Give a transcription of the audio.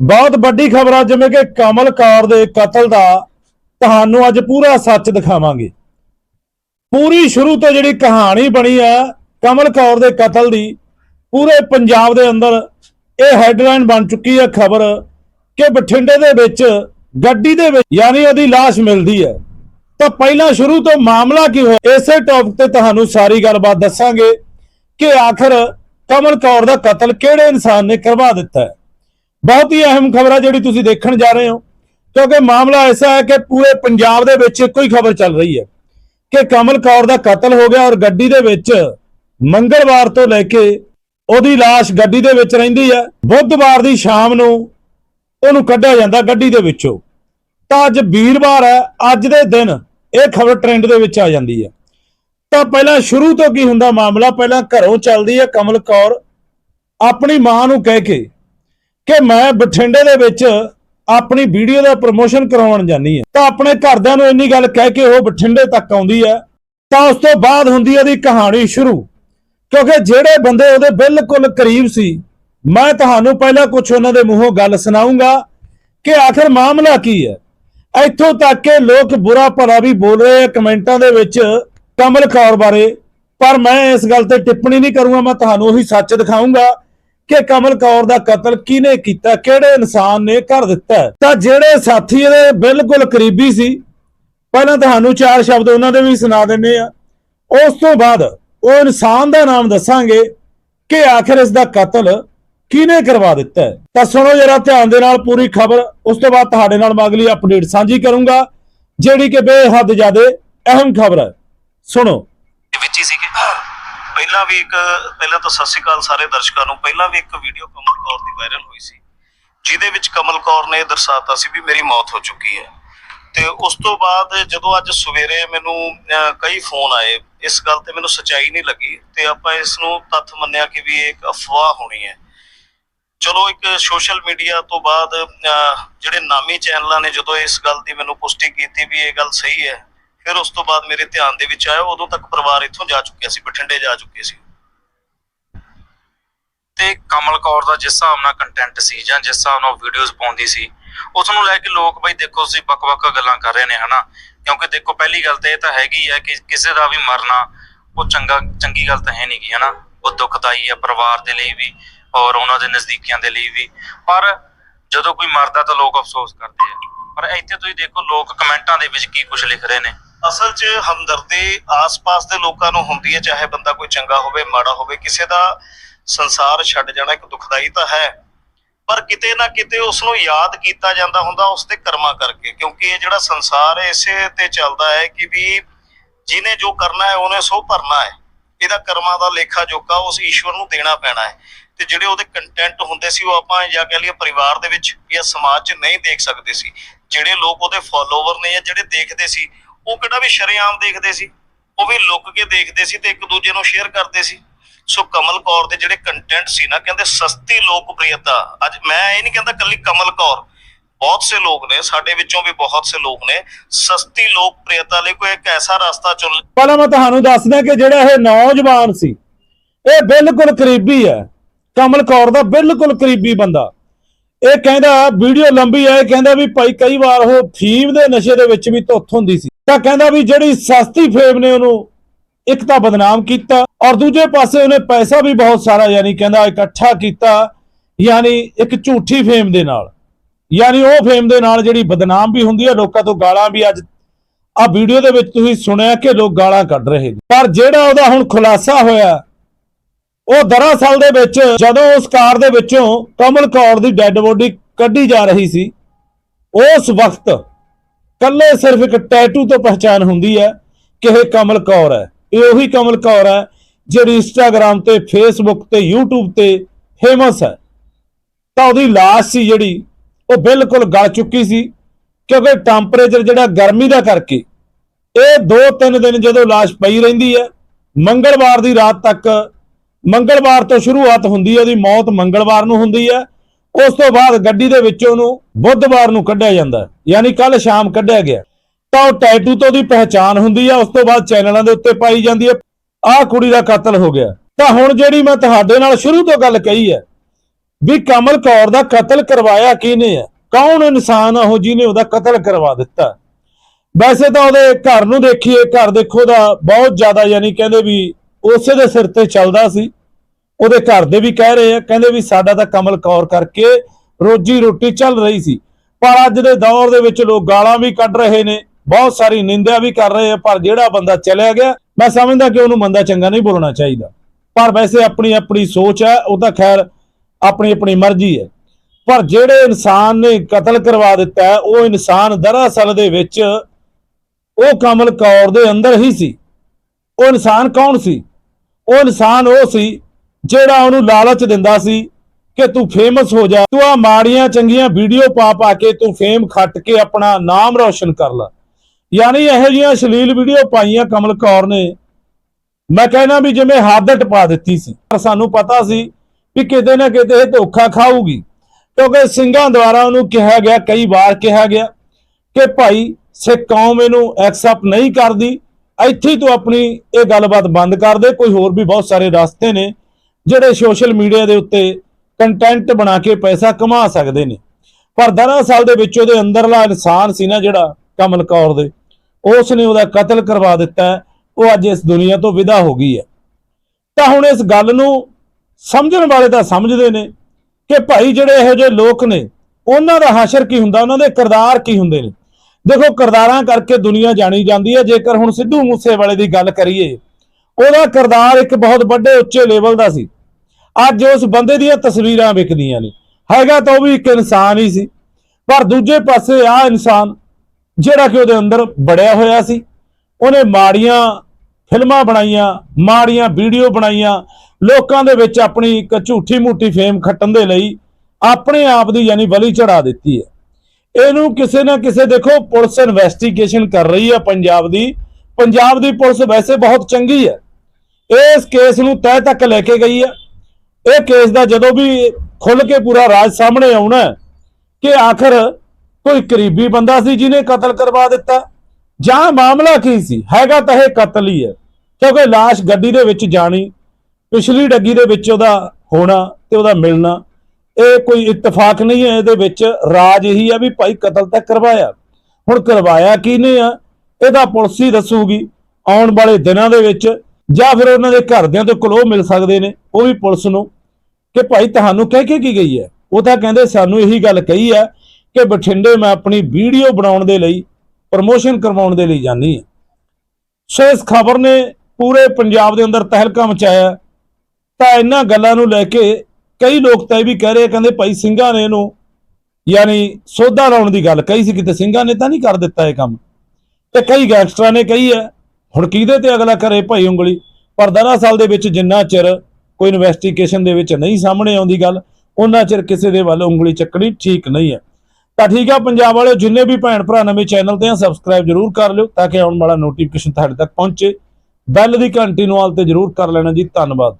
ਬਹੁਤ ਵੱਡੀ ਖਬਰ ਆ, ਜਿਵੇਂ ਕਿ ਕਮਲ ਕੌਰ ਦੇ ਕਤਲ ਦਾ ਤੁਹਾਨੂੰ ਅੱਜ ਪੂਰਾ ਸੱਚ ਦਿਖਾਵਾਂਗੇ। ਪੂਰੀ ਸ਼ੁਰੂ ਤੋਂ ਜਿਹੜੀ ਕਹਾਣੀ ਬਣੀ ਆ, ਕਮਲ ਕੌਰ ਦੇ ਕਤਲ ਦੀ, ਪੂਰੇ ਪੰਜਾਬ ਦੇ ਅੰਦਰ ਇਹ ਹੈਡਲਾਈਨ ਬਣ ਚੁੱਕੀ ਹੈ ਖਬਰ ਕਿ ਬਠਿੰਡੇ ਦੇ ਵਿੱਚ, ਗੱਡੀ ਦੇ ਵਿੱਚ ਯਾਨੀ ਉਹਦੀ ਲਾਸ਼ ਮਿਲਦੀ ਹੈ ਤਾਂ ਪਹਿਲਾਂ ਸ਼ੁਰੂ ਤੋਂ ਮਾਮਲਾ ਕੀ ਹੋਇਆ, ਇਸੇ ਟੌਪਿਕ ਤੇ ਤੁਹਾਨੂੰ ਸਾਰੀ ਗੱਲਬਾਤ ਦੱਸਾਂਗੇ ਕਿ ਆਖਰ ਕਮਲ ਕੌਰ ਦਾ ਕਤਲ ਕਿਹੜੇ ਇਨਸਾਨ ਨੇ ਕਰਵਾ ਦਿੱਤਾ ਹੈ। ਬਹੁਤ ਹੀ ਅਹਿਮ ਖਬਰ ਹੈ ਜਿਹੜੀ ਤੁਸੀਂ ਦੇਖਣ ਜਾ ਰਹੇ ਹੋ, ਕਿਉਂਕਿ ਮਾਮਲਾ ਐਸਾ ਹੈ ਕਿ ਪੂਰੇ ਪੰਜਾਬ ਦੇ ਵਿੱਚ ਇੱਕੋ ਹੀ ਖਬਰ ਚੱਲ ਰਹੀ ਹੈ ਕਿ ਕਮਲ ਕੌਰ ਦਾ ਕਤਲ ਹੋ ਗਿਆ ਔਰ ਗੱਡੀ ਦੇ ਵਿੱਚ ਮੰਗਲਵਾਰ ਤੋਂ ਲੈ ਕੇ ਉਹਦੀ ਲਾਸ਼ ਗੱਡੀ ਦੇ ਵਿੱਚ ਰਹਿੰਦੀ ਹੈ। ਬੁੱਧਵਾਰ ਦੀ ਸ਼ਾਮ ਨੂੰ ਉਹਨੂੰ ਕੱਢਿਆ ਜਾਂਦਾ ਗੱਡੀ ਦੇ ਵਿੱਚੋਂ। ਤਾਂ ਅੱਜ ਵੀਰਵਾਰ ਹੈ, ਅੱਜ ਦੇ ਦਿਨ ਇਹ ਖਬਰ ਟ੍ਰੈਂਡ ਦੇ ਵਿੱਚ ਆ ਜਾਂਦੀ ਹੈ। ਤਾਂ ਪਹਿਲਾਂ ਸ਼ੁਰੂ ਤੋਂ ਕੀ ਹੁੰਦਾ ਮਾਮਲਾ? ਪਹਿਲਾਂ ਘਰੋਂ ਚੱਲਦੀ ਹੈ ਕਮਲ ਕੌਰ। ਆਪਣੀ ਮਾਂ ਨੂੰ ਕਹਿ ਕੇ ਕਿ ਮੈਂ ਬਠਿੰਡੇ ਦੇ ਵਿੱਚ ਆਪਣੀ ਵੀਡੀਓ ਦਾ ਪ੍ਰਮੋਸ਼ਨ ਕਰਵਾਉਣ ਜਾਨੀ ਹੈ। ਤਾਂ ਆਪਣੇ ਘਰਦਿਆਂ ਨੂੰ ਇੰਨੀ ਗੱਲ ਕਹਿ ਕੇ ਉਹ ਬਠਿੰਡੇ ਤੱਕ ਆਉਂਦੀ ਹੈ। ਤਾਂ ਉਸ ਤੋਂ ਬਾਅਦ ਹੁੰਦੀ ਹੈ ਉਹਦੀ ਕਹਾਣੀ ਸ਼ੁਰੂ। ਕਿਉਂਕਿ ਜਿਹੜੇ ਬੰਦੇ ਉਹਦੇ ਬਿਲਕੁਲ ਕਰੀਬ ਸੀ, ਮੈਂ ਤੁਹਾਨੂੰ ਪਹਿਲਾਂ ਕੁਝ ਉਹਨਾਂ ਦੇ ਮੂੰਹੋਂ ਗੱਲ ਸੁਣਾਉਂਗਾ ਕਿ ਆਖਰ ਮਾਮਲਾ ਕੀ ਹੈ। ਇੱਥੋਂ ਤੱਕ ਕਿ ਲੋਕ ਬੁਰਾ ਭਲਾ ਵੀ ਬੋਲ ਰਹੇ ਆ ਕਮੈਂਟਾਂ ਦੇ ਵਿੱਚ ਕਮਲ ਕੌਰ ਬਾਰੇ, ਪਰ ਮੈਂ ਇਸ ਗੱਲ ਤੇ ਟਿੱਪਣੀ ਨਹੀਂ ਕਰੂੰਗਾ, ਮੈਂ ਤੁਹਾਨੂੰ ਉਹੀ ਸੱਚ ਦਿਖਾਉਂਗਾ ਕਿ ਕਮਲ ਕੌਰ ਦਾ ਕਤਲ ਕਿਹਨੇ ਕੀਤਾ, ਕਿਹੜੇ ਇਨਸਾਨ ਨੇ ਕਰ ਦਿੱਤਾ ਤਾਂ ਜਿਹੜੇ ਸਾਥੀ ਇਹਦੇ ਬਿਲਕੁਲ ਕਰੀਬੀ ਸੀ, ਪਹਿਲਾਂ ਤੁਹਾਨੂੰ ਚਾਰ ਸ਼ਬਦ ਉਹਨਾਂ ਦੇ ਵੀ ਸੁਣਾ ਦਿੰਨੇ ਆ ਉਸ ਤੋਂ ਬਾਅਦ ਉਹ ਇਨਸਾਨ ਦਾ ਨਾਮ ਦੱਸਾਂਗੇ ਕਿ ਆਖਿਰ ਇਸ ਦਾ ਕਤਲ ਕਿਹਨੇ ਕਰਵਾ ਦਿੱਤਾ ਤਾਂ ਸੁਣੋ ਜਰਾ ਧਿਆਨ ਦੇ ਨਾਲ ਪੂਰੀ ਖਬਰ, ਉਸ ਤੋਂ ਬਾਅਦ ਤੁਹਾਡੇ ਨਾਲ ਮੈਂ ਅਗਲੀ ਅਪਡੇਟ ਸਾਂਝੀ ਕਰੂੰਗਾ, ਜਿਹੜੀ ਕਿ ਬੇਹੱਦ ਜ਼ਿਆਦਾ ਅਹਿਮ ਖਬਰ ਹੈ। ਸੁਣੋ। ਵਿੱਚ ਹੀ ਸੀਗੇ। ਪਹਿਲਾਂ ਵੀ ਇੱਕ, ਪਹਿਲਾਂ ਤਾਂ ਸਤਿ ਸ਼੍ਰੀ ਅਕਾਲ ਸਾਰੇ ਦਰਸ਼ਕਾਂ ਨੂੰ। ਪਹਿਲਾਂ ਵੀ ਇੱਕ ਵੀਡੀਓ ਕਮਲ ਕੌਰ ਦੀ ਵਾਇਰਲ ਹੋਈ ਸੀ, ਜਿਹਦੇ ਵਿੱਚ ਕਮਲ ਕੌਰ ਨੇ ਦਰਸਾਤਾ ਸੀ ਵੀ ਮੇਰੀ ਮੌਤ ਹੋ ਚੁੱਕੀ ਹੈ। ਤੇ ਉਸ ਤੋਂ ਬਾਅਦ ਜਦੋਂ ਅੱਜ ਸਵੇਰੇ ਮੈਨੂੰ ਕਈ ਫੋਨ ਆਏ, ਇਸ ਗੱਲ ਤੇ ਮੈਨੂੰ ਸਚਾਈ ਨਹੀਂ ਲੱਗੀ ਤੇ ਆਪਾਂ ਇਸ ਨੂੰ ਤੱਥ ਮੰਨਿਆ ਕਿ ਵੀ ਇਹ ਇੱਕ ਅਫਵਾਹ ਹੋਣੀ ਹੈ। ਚਲੋ ਇੱਕ ਸੋਸ਼ਲ ਮੀਡੀਆ ਤੋਂ ਬਾਅਦ ਜਿਹੜੇ ਨਾਮੀ ਚੈਨਲਾਂ ਨੇ ਜਦੋਂ ਇਸ ਗੱਲ ਦੀ ਮੈਨੂੰ ਪੁਸ਼ਟੀ ਕੀਤੀ ਵੀ ਇਹ ਗੱਲ ਸਹੀ ਹੈ ਫਿਰ ਉਸ ਤੋਂ ਬਾਅਦ ਮੇਰੇ ਧਿਆਨ ਦੇ ਵਿੱਚ ਆਇਆ, ਉਦੋਂ ਤੱਕ ਪਰਿਵਾਰ ਇੱਥੋਂ ਜਾ ਚੁੱਕਿਆ ਸੀ, ਬਠਿੰਡੇ ਜਾ ਚੁੱਕੇ ਸੀ। ਤੇ ਕਮਲ ਕੌਰ ਦਾ ਜਿਸ ਹਿਸਾਬ ਨਾਲ ਕੰਟੈਂਟ ਸੀ ਜਾਂ ਜਿਸ ਹਿਸਾਬ ਨਾਲ ਵੀਡੀਓਜ਼ ਪਾਉਂਦੀ ਸੀ, ਉਸ ਨੂੰ ਲੈ ਕੇ ਲੋਕ ਬਈ ਦੇਖੋ ਤੁਸੀਂ ਵੱਖ-ਵੱਖ ਗੱਲਾਂ ਕਰ ਰਹੇ ਨੇ, ਹਨਾ? ਕਿਉਂਕਿ ਦੇਖੋ ਪਹਿਲੀ ਗੱਲ ਤਾਂ ਇਹ ਤਾਂ ਹੈਗੀ ਹੈ ਕਿ ਕਿਸੇ ਦਾ ਵੀ ਮਰਨਾ, ਉਹ ਚੰਗਾ, ਚੰਗੀ ਗੱਲ ਤਾਂ ਹੈ ਨਹੀਂ ਗੀ, ਹਨਾ? ਉਹ ਦੁਖਦਾਈ ਹੈ ਪਰਿਵਾਰ ਦੇ ਲਈ ਵੀ, ਔਰ ਉਹਨਾਂ ਦੇ ਨਜ਼ਦੀਕੀਆਂ ਦੇ ਲਈ ਵੀ। ਪਰ ਜਦੋਂ ਕੋਈ ਮਰਦਾ ਤਾਂ ਲੋਕ ਅਫਸੋਸ ਕਰਦੇ ਆ। ਪਰ ਇੱਥੇ ਤੁਸੀਂ ਦੇਖੋ, ਲੋਕ ਕਮੈਂਟਾਂ ਦੇ ਵਿੱਚ ਕੀ ਕੁਝ ਲਿਖ ਰਹੇ ਨੇ। ਅਸਲ 'ਚ ਹਮਦਰਦੀ ਆਸ-ਪਾਸ ਦੇ ਲੋਕਾਂ ਨੂੰ ਹੁੰਦੀ ਹੈ, ਚਾਹੇ ਬੰਦਾ ਕੋਈ ਚੰਗਾ ਹੋਵੇ, ਮਾੜਾ ਹੋਵੇ, ਕਿਸੇ ਦਾ ਸੰਸਾਰ ਛੱਡ ਜਾਣਾ ਇੱਕ ਦੁਖਦਾਈ ਤਾਂ ਹੈ। ਪਰ ਕਿਤੇ ਨਾ ਕਿਤੇ ਉਸ ਨੂੰ ਯਾਦ ਕੀਤਾ ਜਾਂਦਾ ਹੁੰਦਾ ਉਸ ਦੇ ਕਰਮਾਂ ਕਰਕੇ, ਕਿਉਂਕਿ ਇਹ ਜਿਹੜਾ ਸੰਸਾਰ ਹੈ, ਇਸੇ ਤੇ ਚੱਲਦਾ ਹੈ ਕਿ ਵੀ ਜਿਹਨੇ ਜੋ ਕਰਨਾ ਹੈ, ਉਹਨੇ ਸੋ ਭਰਨਾ ਹੈ। ਇਹਦਾ ਕਰਮਾਂ ਦਾ ਲੇਖਾ ਜੋਖਾ ਉਸ ਈਸ਼ਵਰ ਨੂੰ ਦੇਣਾ ਪੈਣਾ ਹੈ। ਤੇ ਜਿਹੜੇ ਉਹਦੇ ਕੰਟੈਂਟ ਹੁੰਦੇ ਸੀ, ਉਹ ਆਪਾਂ ਜਾਂ ਕਹਿ ਲਈਏ ਪਰਿਵਾਰ ਦੇ ਵਿੱਚ ਜਾਂ ਸਮਾਜ 'ਚ ਨਹੀਂ ਦੇਖ ਸਕਦੇ ਸੀ। ਜਿਹੜੇ ਲੋਕ ਉਹਦੇ ਫਾਲੋਵਰ ਨੇ ਜਾਂ ਜਿਹੜੇ ਦੇਖਦੇ ਸੀ ਉਹ ਕਿਹੜਾ ਵੀ ਸ਼ਰੇਆਮ ਦੇਖਦੇ ਸੀ, ਉਹ ਵੀ ਲੁੱਕ ਕੇ ਦੇਖਦੇ ਸੀ ਤੇ ਇੱਕ ਦੂਜੇ ਨੂੰ ਸ਼ੇਅਰ ਕਰਦੇ ਸੀ। ਸੋ ਕਮਲ ਕੌਰ ਦੇ ਜਿਹੜੇ ਕੰਟੈਂਟ ਸੀ ਨਾ, ਕਹਿੰਦੇ ਸਸਤੀ ਲੋਕਪ੍ਰਿਯਤਾ ਅੱਜ ਮੈਂ ਇਹ ਨਹੀਂ ਕਹਿੰਦਾ ਕੱਲੀ ਕਮਲ ਕੌਰ, ਬਹੁਤ ਸੇ ਲੋਕ ਨੇ, ਸਾਡੇ ਵਿੱਚੋਂ ਵੀ ਬਹੁਤ ਸੇ ਲੋਕ ਨੇ। ਸਸਤੀ ਲੋਕਪ੍ਰਿਯਤਾ ਲਈ ਕੋਈ ਇੱਕ ਐਸਾ ਰਸਤਾ ਚੁਣ ਪਹਿਲਾਂ ਮੈਂ ਤੁਹਾਨੂੰ ਦੱਸਦਾ ਕਿ ਜਿਹੜਾ ਇਹ ਨੌਜਵਾਨ ਸੀ, ਇਹ ਬਿਲਕੁਲ ਕਰੀਬੀ ਹੈ। ਕਮਲ ਕੌਰ ਦਾ ਬਿਲਕੁਲ ਕਰੀਬੀ ਬੰਦਾ। ਇਹ ਕਹਿੰਦਾ, ਵੀਡੀਓ ਲੰਬੀ ਹੈ ਕਹਿੰਦਾ ਵੀ ਭਾਈ ਕਈ ਵਾਰ ਉਹ ਫੀਮ ਦੇ ਨਸ਼ੇ ਦੇ ਵਿੱਚ ਵੀ ਧੁੱਤ ਹੁੰਦੀ ਸੀ। ਤਾਂ ਕਹਿੰਦਾ ਵੀ ਜਿਹੜੀ ਸਸਤੀ ਫੇਮ ਨੇ ਉਹਨੂੰ ਇੱਕ ਤਾਂ ਬਦਨਾਮ ਕੀਤਾ ਔਰ ਦੂਜੇ ਪਾਸੇ ਉਹਨੇ ਪੈਸਾ ਵੀ ਬਹੁਤ ਸਾਰਾ ਯਾਨੀ ਕਹਿੰਦਾ ਇਕੱਠਾ ਕੀਤਾ, ਯਾਨੀ ਇੱਕ ਝੂਠੀ ਫੇਮ ਦੇ ਨਾਲ। ਯਾਨੀ ਉਹ ਫੇਮ ਦੇ ਨਾਲ ਜਿਹੜੀ ਬਦਨਾਮ ਵੀ ਹੁੰਦੀ ਹੈ ਲੋਕਾਂ ਤੋਂ ਗਾਲਾਂ ਵੀ ਅੱਜ ਆ ਵੀਡੀਓ ਦੇ ਵਿੱਚ ਤੁਸੀਂ ਸੁਣਿਆ ਕਿ ਲੋਕ ਗਾਲਾਂ ਕੱਢ ਰਹੇ ਨੇ। ਪਰ ਜਿਹੜਾ ਉਹਦਾ ਹੁਣ ਖੁਲਾਸਾ ਹੋਇਆ ਉਹ ਦਰਅਸਲ ਦੇ ਵਿੱਚ ਜਦੋਂ ਉਸ ਕਾਰ ਦੇ ਵਿੱਚੋਂ ਕਮਲ ਕੌਰ ਦੀ ਡੈੱਡ ਬੋਡੀ ਕੱਢੀ ਜਾ ਰਹੀ ਸੀ, ਉਸ ਵਕਤ ਕੱਲੇ ਸਿਰਫ ਇੱਕ ਟੈਟੂ ਤੋਂ ਪਛਾਣ ਹੁੰਦੀ ਹੈ ਕਿ ਇਹ ਕਮਲ ਕੌਰ ਹੈ। ਇਹ ਉਹੀ ਕਮਲ ਕੌਰ ਹੈ ਜਿਹੜੀ ਇੰਸਟਾਗ੍ਰam ਤੇ ਫੇਸਬੁੱਕ ਤੇ, YouTube ਤੇ ਫੇਮਸ ਹੈ। ਤਾਂ ਉਹਦੀ ਲਾਸ਼ ਸੀ ਜਿਹੜੀ, ਉਹ ਬਿਲਕੁਲ ਗਲ ਚੁੱਕੀ ਸੀ ਕਿਉਂਕਿ ਟੈਂਪਰੇਚਰ ਜਿਹੜਾ ਗਰਮੀ ਦਾ ਕਰਕੇ ਇਹ 2-3 ਦਿਨ ਜਦੋਂ ਲਾਸ਼ ਪਈ ਰਹਿੰਦੀ ਹੈ, ਮੰਗਲਵਾਰ ਦੀ ਰਾਤ ਤੱਕ ਮੰਗਲਵਾਰ ਤੋਂ ਸ਼ੁਰੂਆਤ ਹੁੰਦੀ ਹੈ, ਉਹਦੀ ਮੌਤ ਮੰਗਲਵਾਰ ਨੂੰ ਹੁੰਦੀ ਹੈ। ਉਸ ਤੋਂ ਬਾਅਦ ਗੱਡੀ ਦੇ ਵਿੱਚੋਂ ਉਹਨੂੰ ਬੁੱਧਵਾਰ ਨੂੰ ਕੱਢਿਆ ਜਾਂਦਾ ਯਾਨੀ ਕੱਲ ਸ਼ਾਮ ਕੱਢਿਆ ਗਿਆ ਤਾਂ ਉਹ ਟੈਟੂ ਤੋਂ ਉਹਦੀ ਪਹਿਚਾਣ ਹੁੰਦੀ ਹੈ, ਉਸ ਤੋਂ ਬਾਅਦ ਚੈਨਲਾਂ ਦੇ ਉੱਤੇ ਪਾਈ ਜਾਂਦੀ ਹੈ, ਆਹ ਕੁੜੀ ਦਾ ਕਤਲ ਹੋ ਗਿਆ। ਤਾਂ ਹੁਣ ਜਿਹੜੀ ਮੈਂ ਤੁਹਾਡੇ ਨਾਲ ਸ਼ੁਰੂ ਤੋਂ ਗੱਲ ਕਹੀ ਹੈ, ਵੀ ਕਮਲ ਕੌਰ ਦਾ ਕਤਲ ਕਰਵਾਇਆ ਕਿਹਨੇ ਆ ਕੌਣ ਇਨਸਾਨ ਆ ਉਹ ਜਿਹਨੇ ਉਹਦਾ ਕਤਲ ਕਰਵਾ ਦਿੱਤਾ? ਵੈਸੇ ਤਾਂ ਉਹਦੇ ਘਰ ਨੂੰ ਦੇਖੀਏ, ਘਰ ਦੇਖੋ ਦਾ ਬਹੁਤ ਜ਼ਿਆਦਾ, ਯਾਨੀ ਕਹਿੰਦੇ ਵੀ ਉਸੇ ਦੇ ਸਿਰ ਤੇ ਚੱਲਦਾ ਸੀ। ਉਹਦੇ ਘਰ ਦੇ ਵੀ ਕਹਿ ਰਹੇ ਆ, ਕਹਿੰਦੇ ਵੀ ਸਾਡਾ ਤਾਂ ਕਮਲ ਕੌਰ ਕਰਕੇ ਰੋਜੀ ਰੋਟੀ ਚੱਲ ਰਹੀ ਸੀ। ਪਰ ਅੱਜ ਦੇ ਦੌਰ ਦੇ ਵਿੱਚ ਲੋਕ ਗਾਲਾਂ ਵੀ ਕੱਢ ਰਹੇ ਨੇ, ਬਹੁਤ ਸਾਰੀ ਨਿੰਦਿਆ ਵੀ ਕਰ ਰਹੇ ਆ, ਪਰ ਜਿਹੜਾ ਬੰਦਾ ਚਲਿਆ ਗਿਆ, ਮੈਂ ਸਮਝਦਾ ਕਿ ਉਹਨੂੰ ਬੰਦਾ ਚੰਗਾ ਨਹੀਂ ਬੋਲਣਾ ਚਾਹੀਦਾ। ਪਰ ਵੈਸੇ ਆਪਣੀ ਆਪਣੀ ਸੋਚ ਹੈ, ਉਹ ਤਾਂ ਖੈਰ ਆਪਣੀ ਆਪਣੀ ਮਰਜ਼ੀ ਹੈ। ਪਰ ਜਿਹੜੇ ਇਨਸਾਨ ਨੇ ਕਤਲ ਕਰਵਾ ਦਿੱਤਾ ਉਹ ਇਨਸਾਨ ਦਰਅਸਲ ਦੇ ਵਿੱਚ ਉਹ ਕਮਲ ਕੌਰ ਦੇ ਅੰਦਰ ਹੀ ਸੀ। ਉਹ ਇਨਸਾਨ ਕੌਣ ਸੀ? ਉਹ ਇਨਸਾਨ ਉਹ ਸੀ ਜਿਹੜਾ ਉਹਨੂੰ ਲਾਲਚ ਦਿੰਦਾ ਸੀ ਕਿ ਤੂੰ ਫੇਮਸ ਹੋ ਜਾ, ਤੂੰ ਆ ਮਾੜੀਆਂ ਚੰਗੀਆਂ ਵੀਡੀਓ ਪਾ ਪਾ ਕੇ ਤੂੰ ਫੇਮ ਖੱਟ ਕੇ ਆਪਣਾ ਨਾਮ ਰੌਸ਼ਨ ਕਰ ਲੈ। ਯਾਨੀ ਇਹੋ ਜਿਹੀਆਂ ਸ਼ਲੀਲ ਵੀਡੀਓ ਪਾਈਆਂ ਕਮਲ ਕੌਰ ਨੇ। ਮੈਂ ਕਹਿਣਾ ਵੀ ਜਿਵੇਂ ਹੱਦ ਪਾ ਦਿੱਤੀ ਸੀ, ਪਰ ਸਾਨੂੰ ਪਤਾ ਸੀ ਵੀ ਕਿਤੇ ਨਾ ਕਿਤੇ ਇਹ ਧੋਖਾ ਖਾਊਗੀ। ਕਿਉਂਕਿ ਸਿੰਘਾਂ ਦੁਆਰਾ ਉਹਨੂੰ ਕਿਹਾ ਗਿਆ, ਕਈ ਵਾਰ ਕਿਹਾ ਗਿਆ ਕਿ ਭਾਈ, ਸਿੱਖ ਕੌਮ ਇਹਨੂੰ ਐਕਸੈਪਟ ਨਹੀਂ ਕਰਦੀ। ਇੱਥੇ ਤੂੰ ਆਪਣੀ ਇਹ ਗੱਲਬਾਤ ਬੰਦ ਕਰ ਦੇ। ਕੋਈ ਹੋਰ ਵੀ ਬਹੁਤ ਸਾਰੇ ਰਸਤੇ ਨੇ। ਜਿਹੜੇ ਸੋਸ਼ਲ ਮੀਡੀਆ ਦੇ ਉੱਤੇ ਕੰਟੈਂਟ ਬਣਾ ਕੇ ਪੈਸਾ ਕਮਾ ਸਕਦੇ ਨੇ। ਪਰ ਦਰਅਸਲ ਦੇ ਵਿੱਚ ਉਹਦੇ ਅੰਦਰਲਾ ਇਨਸਾਨ ਸੀ ਨਾ ਜਿਹੜਾ ਕਮਲ ਕੌਰ ਦੇ ਉਸ ਨੇ ਉਹਦਾ ਕਤਲ ਕਰਵਾ ਦਿੱਤਾ ਉਹ ਅੱਜ ਇਸ ਦੁਨੀਆ ਤੋਂ ਵਿਦਾ ਹੋ ਗਈ ਹੈ। ਤਾਂ ਹੁਣ ਇਸ ਗੱਲ ਨੂੰ ਸਮਝਣ ਵਾਲੇ ਤਾਂ ਸਮਝਦੇ ਨੇ ਕਿ ਭਾਈ ਜਿਹੜੇ ਇਹੋ ਜਿਹੇ ਲੋਕ ਨੇ, ਉਹਨਾਂ ਦਾ ਹਾਸ਼ਰ ਕੀ ਹੁੰਦਾ, ਉਹਨਾਂ ਦੇ ਕਿਰਦਾਰ ਕੀ ਹੁੰਦੇ ਨੇ? ਦੇਖੋ, ਕਿਰਦਾਰਾਂ ਕਰਕੇ ਦੁਨੀਆ ਜਾਣੀ ਜਾਂਦੀ ਹੈ। ਜੇਕਰ ਹੁਣ ਸਿੱਧੂ ਮੂਸੇਵਾਲੇ ਦੀ ਗੱਲ ਕਰੀਏ, ਉਹਦਾ ਕਿਰਦਾਰ ਇੱਕ ਬਹੁਤ ਵੱਡੇ ਉੱਚੇ ਲੈਵਲ ਦਾ ਸੀ। ਅੱਜ ਉਸ ਬੰਦੇ ਦੀਆਂ ਤਸਵੀਰਾਂ ਵਿਕਦੀਆਂ ਨੇ। ਹੈਗਾ ਤਾਂ ਉਹ ਵੀ ਇੱਕ ਇਨਸਾਨ ਹੀ ਸੀ। ਪਰ ਦੂਜੇ ਪਾਸੇ ਆ ਇਨਸਾਨ ਜਿਹੜਾ ਕਿ ਉਹਦੇ ਅੰਦਰ ਬੜਿਆ ਹੋਇਆ ਸੀ। ਉਹਨੇ ਮਾੜੀਆਂ ਫਿਲਮਾਂ ਬਣਾਈਆਂ, ਮਾੜੀਆਂ ਵੀਡੀਓ ਬਣਾਈਆਂ। ਲੋਕਾਂ ਦੇ ਵਿੱਚ ਆਪਣੀ ਇੱਕ ਝੂਠੀ ਮੂਠੀ ਫੇਮ ਖੱਟਣ ਦੇ ਲਈ ਆਪਣੇ ਆਪ ਦੀ ਯਾਨੀ ਬਲੀ ਚੜਾ ਦਿੱਤੀ ਹੈ। ਇਹਨੂੰ ਕਿਸੇ ਨਾ ਕਿਸੇ ਦੇਖੋ ਪੁਲਿਸ ਇਨਵੈਸਟੀਗੇਸ਼ਨ ਕਰ ਰਹੀ ਹੈ ਪੰਜਾਬ ਦੀ। ਪੰਜਾਬ ਦੀ ਪੁਲਿਸ ਵੈਸੇ ਬਹੁਤ ਚੰਗੀ ਹੈ। ਇਸ ਕੇਸ ਨੂੰ ਤਹਿ ਤੱਕ ਲੈ ਕੇ ਗਈ ਹੈ। ਇਹ ਕੇਸ ਦਾ ਜਦੋਂ ਵੀ ਖੁੱਲ ਕੇ ਪੂਰਾ ਰਾਜ ਸਾਹਮਣੇ ਆਉਣਾ ਕਿ ਆਖਰ ਕੋਈ ਕਰੀਬੀ ਬੰਦਾ ਸੀ ਜਿਹਨੇ ਕਤਲ ਕਰਵਾ ਦਿੱਤਾ? ਜਾਂ ਮਾਮਲਾ ਕੀ ਸੀ? ਹੈਗਾ ਤਾਂ ਇਹ ਕਤਲ ਹੀ ਹੈ, ਕਿਉਂਕਿ লাশ ਗੱਡੀ ਦੇ ਵਿੱਚ ਜਾਣੀ, ਪਿਛਲੀ ਡੱਗੀ ਦੇ ਵਿੱਚ ਉਹਦਾ ਹੋਣਾ ਤੇ ਉਹਦਾ ਮਿਲਣਾ, ਇਹ ਕੋਈ ਇਤਫਾਕ ਨਹੀਂ ਹੈ, ਇਹਦੇ ਵਿੱਚ ਰਾਜ ਇਹੀ ਆ ਵੀ ਭਾਈ ਕਤਲ ਤਾਂ ਕਰਵਾਇਆ। ਹੁਣ ਕਰਵਾਇਆ ਕਿਹਨੇ ਆ? ਇਹਦਾ ਪੁਲਿਸ ਹੀ ਦੱਸੂਗੀ, ਆਉਣ ਵਾਲੇ ਦਿਨਾਂ ਦੇ ਵਿੱਚ, ਜਾਂ ਫਿਰ ਉਹਨਾਂ ਦੇ ਘਰਦਿਆਂ ਤੋਂ ਕੋਲੋਂ ਮਿਲ ਸਕਦੇ ਨੇ, ਉਹ ਵੀ ਪੁਲਿਸ ਨੂੰ। ਕਿ ਭਾਈ ਤੁਹਾਨੂੰ ਕਹਿ ਕੇ ਕੀ ਗਈ ਹੈ? ਉਹ ਤਾਂ ਕਹਿੰਦੇ ਸਾਨੂੰ ਇਹੀ ਗੱਲ ਕਹੀ ਹੈ ਕਿ ਬਠਿੰਡੇ ਮੈਂ ਆਪਣੀ ਵੀਡੀਓ ਬਣਾਉਣ ਦੇ ਲਈ ਪ੍ਰਮੋਸ਼ਨ ਕਰਵਾਉਣ ਦੇ ਲਈ ਜਾਨੀ ਹਾਂ। ਸੋ ਇਸ ਖਬਰ ਨੇ ਪੂਰੇ ਪੰਜਾਬ ਦੇ ਅੰਦਰ ਤਹਿਲਕਾ ਮਚਾਇਆ। ਤਾਂ ਇਹਨਾਂ ਗੱਲਾਂ ਨੂੰ ਲੈ ਕੇ ਕਈ ਲੋਕ ਤਾਂ ਇਹ ਵੀ ਕਹਿ ਰਹੇ ਆ, ਕਹਿੰਦੇ ਭਾਈ ਸਿੰਘਾਂ ਨੇ ਇਹਨੂੰ ਯਾਨੀ ਸੋਧਾ ਲਾਉਣ ਦੀ ਗੱਲ ਕਹੀ ਸੀ ਕਿਤੇ ਸਿੰਘਾਂ ਨੇ ਤਾਂ ਨਹੀਂ ਕਰ ਦਿੱਤਾ ਇਹ ਕੰਮ। ਤੇ ਕਈ ਗੈਂਗਸਟਰਾਂ ਨੇ ਕਹੀ ਹੈ ਹੁਣ ਕਿਹਦੇ ਤੇ ਅਗਲਾ ਕਰੇ ਭਾਈ ਉਂਗਲੀ? ਪਰ ਦਰਅਸਲ ਦੇ ਵਿੱਚ ਜਿੰਨਾ ਚਿਰ ਕੋਈ ਇਨਵੈਸਟੀਗੇਸ਼ਨ ਦੇ ਵਿੱਚ ਨਹੀਂ ਸਾਹਮਣੇ ਆਉਂਦੀ ਗੱਲ, ਉਹਨਾਂ ਚਿਰ ਕਿਸੇ ਦੇ ਵੱਲ ਉਂਗਲੀ ਚੱਕਣੀ ਠੀਕ ਨਹੀਂ ਹੈ। ਤਾਂ ਠੀਕ ਆ, ਪੰਜਾਬ ਵਾਲਿਓ, ਜਿੰਨੇ ਵੀ ਭੈਣ ਭਰਾ ਨਵੇਂ ਚੈਨਲ ਤੇ ਆ ਸਬਸਕ੍ਰਾਈਬ ਜਰੂਰ ਕਰ ਲਿਓ ਤਾਂ ਕਿ ਆਉਣ ਵਾਲਾ ਨੋਟੀਫਿਕੇਸ਼ਨ ਤੁਹਾਡੇ ਤੱਕ ਪਹੁੰਚੇ। ਬੈਲ ਦੀ ਘੰਟੀ ਨੂੰ ਆਲ ਤੇ ਜਰੂਰ ਕਰ ਲੈਣਾ ਜੀ, ਧੰਨਵਾਦ।